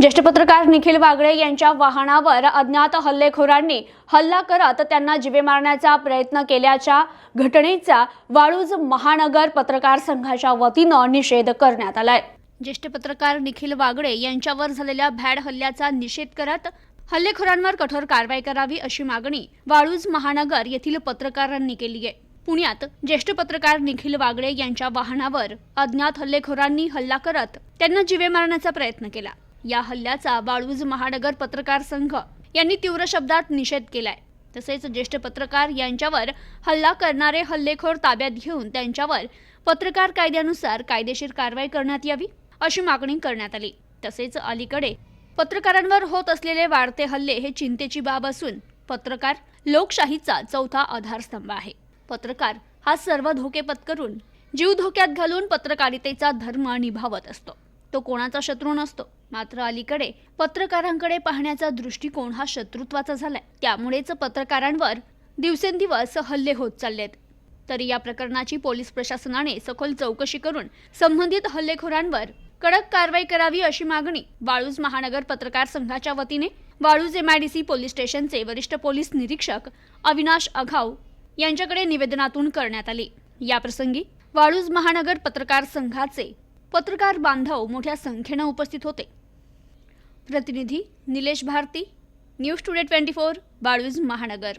ज्येष्ठ पत्रकार निखिल वागळे यांच्या वाहनावर अज्ञात हल्लेखोरांनी हल्ला करत त्यांना जिवे मारण्याचा प्रयत्न केल्याच्या घटनेचा वाळूज महानगर पत्रकार संघाच्या वतीनं निषेध करण्यात आलाय. ज्येष्ठ पत्रकार निखिल वागळे यांच्यावर झालेल्या भॅड हल्ल्याचा निषेध करत हल्लेखोरांवर कठोर कारवाई करावी अशी मागणी वाळूज महानगर येथील पत्रकारांनी केली आहे. पुण्यात ज्येष्ठ पत्रकार निखिल वागळे यांच्या वाहनावर अज्ञात हल्लेखोरांनी हल्ला करत त्यांना जिवे मारण्याचा प्रयत्न केला. या हल्ल्याचा वाळूज महानगर पत्रकार संघ यांनी तीव्र शब्दात निषेध केलाय. तसेच ज्येष्ठ पत्रकार यांच्यावर हल्ला करणारे हल्लेखोर ताब्यात घेऊन त्यांच्यावर पत्रकार कायद्यानुसार कायदेशीर कारवाई करण्यात यावी अशी मागणी करण्यात आली. तसेच अलीकडे पत्रकारांवर होत असलेले वाढते हल्ले हे चिंतेची बाब असून पत्रकार लोकशाहीचा चौथा आधारस्तंभ आहे. पत्रकार हा सर्व धोके पत्करून जीव धोक्यात घालून पत्रकारितेचा धर्म निभावत असतो. तो कोणाचा शत्रू नसतो. मात्र अलीकडे पत्रकारांकडे पाहण्याचा दृष्टिकोन हा शत्रुत्वाचा झालाय. त्यामुळेच पत्रकारांवर दिवसेंदिवस हल्ले होत चाललेत. तरी या प्रकरणाची पोलीस प्रशासनाने सखोल चौकशी करून संबंधित हल्लेखोरांवर कडक कारवाई करावी अशी मागणी वाळूज महानगर पत्रकार संघाच्या वतीने वाळूज एमआयडीसी पोलीस स्टेशनचे वरिष्ठ पोलीस निरीक्षक अविनाश अघाव यांच्याकडे निवेदनातून करण्यात आली. याप्रसंगी वाळूज महानगर पत्रकार संघाचे पत्रकार बांधव मोठ्या संख्येनं उपस्थित होते. प्रतिनिधी Nilesh Bharati news today twenty four Waluj महानगर.